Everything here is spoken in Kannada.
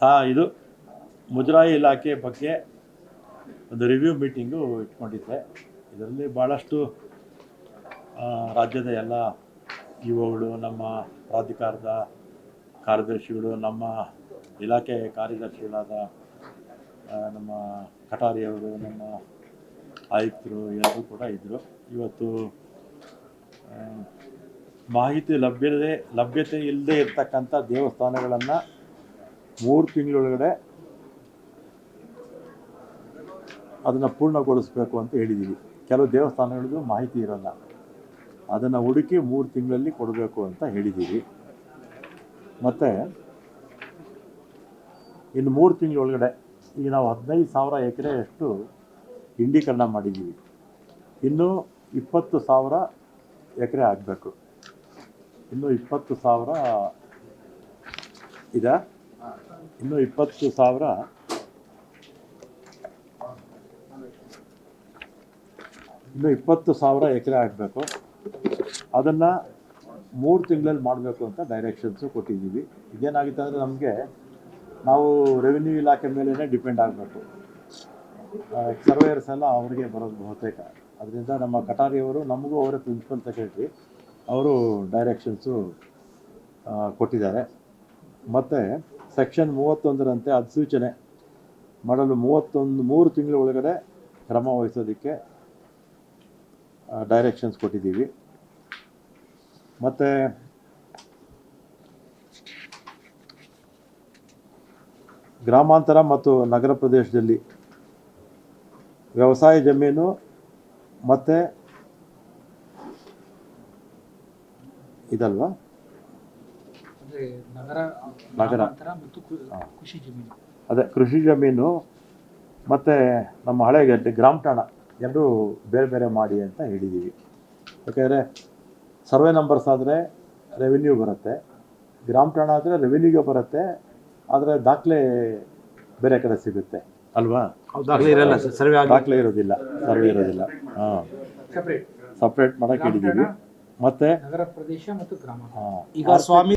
ಸಾ ಇದು ಮುಜರಾಯಿ ಇಲಾಖೆ ಬಗ್ಗೆ ಒಂದು ರಿವ್ಯೂ ಮೀಟಿಂಗು ಇಟ್ಕೊಂಡಿದ್ದೆ. ಇದರಲ್ಲಿ ಭಾಳಷ್ಟು ರಾಜ್ಯದ ಎಲ್ಲ ಇಒಗಳು ನಮ್ಮ ಪ್ರಾಧಿಕಾರದ ಕಾರ್ಯದರ್ಶಿಗಳು, ನಮ್ಮ ಇಲಾಖೆ ಕಾರ್ಯದರ್ಶಿಗಳಾದ ನಮ್ಮ ಕಟಾರಿಯವರು ನಮ್ಮ ಆಯುಕ್ತರು ಎಲ್ಲರೂ ಕೂಡ ಇದ್ದರು ಇವತ್ತು ಮಾಹಿತಿ ಲಭ್ಯತೆ ಲಭ್ಯತೆ ಇಲ್ಲದೆ ಇರತಕ್ಕಂಥ ದೇವಸ್ಥಾನಗಳನ್ನು ಮೂರು ತಿಂಗಳೊಳಗಡೆ ಅದನ್ನು ಪೂರ್ಣಗೊಳಿಸಬೇಕು ಅಂತ ಹೇಳಿದ್ದೀವಿ ಕೆಲವು ದೇವಸ್ಥಾನಗಳಿಗೂ ಮಾಹಿತಿ ಇರೋಲ್ಲ. ಅದನ್ನು ಹುಡುಕಿ ಮೂರು ತಿಂಗಳಲ್ಲಿ ಕೊಡಬೇಕು ಅಂತ ಹೇಳಿದ್ದೀವಿ ಮತ್ತು ಇನ್ನು ಮೂರು ತಿಂಗಳೊಳಗಡೆ ಈಗ ನಾವು ಹದಿನೈದು ಸಾವಿರ ಎಕರೆಯಷ್ಟು ಇಂಡೀಕರಣ ಮಾಡಿದ್ದೀವಿ ಇನ್ನೂ ಇಪ್ಪತ್ತು ಸಾವಿರ ಎಕರೆ ಆಗಬೇಕು. ಇನ್ನೂ ಇಪ್ಪತ್ತು ಸಾವಿರ ಇದೆ. ಇನ್ನೂ ಇಪ್ಪತ್ತು ಸಾವಿರ. ಇನ್ನು ಇಪ್ಪತ್ತು ಸಾವಿರ ಎಕರೆ ಆಗಬೇಕು. ಅದನ್ನು ಮೂರು ತಿಂಗಳಲ್ಲಿ ಮಾಡಬೇಕು ಅಂತ ಡೈರೆಕ್ಷನ್ಸು ಕೊಟ್ಟಿದ್ದೀವಿ. ಇದೇನಾಗುತ್ತೆ ಅಂದರೆ ನಮಗೆ ನಾವು ರೆವಿನ್ಯೂ ಇಲಾಖೆ ಮೇಲೇ ಡಿಪೆಂಡ್ ಆಗಬೇಕು. ಸರ್ವೇಯರ್ಸ್ ಎಲ್ಲ ಅವರಿಗೆ ಬರೋದು ಬಹುತೇಕ. ಅದರಿಂದ ನಮ್ಮ ಕಟಾರಿಯವರು ನಮಗೂ ಅವರೇ ಪ್ರಿನ್ಸಿಪಲ್ ಸೆಕ್ರೆಟ್ರಿ ಅವರು ಡೈರೆಕ್ಷನ್ಸು ಕೊಟ್ಟಿದ್ದಾರೆ. ಮತ್ತು ಸೆಕ್ಷನ್ ಮೂವತ್ತೊಂದರಂತೆ ಅಧಿಸೂಚನೆ ಮಾಡಲು ಮೂವತ್ತೊಂದು, ಮೂರು ತಿಂಗಳ ಒಳಗಡೆ ಕ್ರಮ ವಹಿಸೋದಕ್ಕೆ ಡೈರೆಕ್ಷನ್ಸ್ ಕೊಟ್ಟಿದ್ದೀವಿ. ಮತ್ತು, ಗ್ರಾಮಾಂತರ ಮತ್ತು ನಗರ ಪ್ರದೇಶದಲ್ಲಿ ವ್ಯವಸಾಯ ಜಮೀನು ಮತ್ತು ಇದಲ್ವಾ? ನಗರ ನಗರ. ಮತ್ತು ಕೃಷಿ ಜಮೀನು. ಅದೇ ಕೃಷಿ ಜಮೀನು ಮತ್ತು ನಮ್ಮ ಹಳೆ ಗಡ್ಡೆ ಗ್ರಾಮ ಠಾಣ ಎರಡೂ ಬೇರೆ ಬೇರೆ ಮಾಡಿ ಅಂತ ಹೇಳಿದ್ದೀವಿ ಯಾಕೆಂದರೆ ಸರ್ವೆ ನಂಬರ್ಸ್ ಆದರೆ ರೆವಿನ್ಯೂ ಬರುತ್ತೆ. ಗ್ರಾಮ ಠಾಣ ಆದರೆ ರೆವಿನ್ಯೂಗೆ ಬರುತ್ತೆ. ಆದರೆ ದಾಖಲೆ ಬೇರೆ ಕಡೆ ಸಿಗುತ್ತೆ. ಅಲ್ವಾ? ದಾಖಲೆ ಇರಲ್ಲ ಸರ್ವೆ ದಾಖಲೆ ಇರೋದಿಲ್ಲ ಸರ್ವೆ ಇರೋದಿಲ್ಲ. ಹಾಂ. ಸೆಪರೇಟ್ ಸಪ್ರೇಟ್ ಮಾಡೋಕೆ ಹೇಳಿದ್ದೀವಿ ಮತ್ತೆ ನಗರ ಪ್ರದೇಶ ಮತ್ತು ಗ್ರಾಮ ಈಗ ಸ್ವಾಮಿ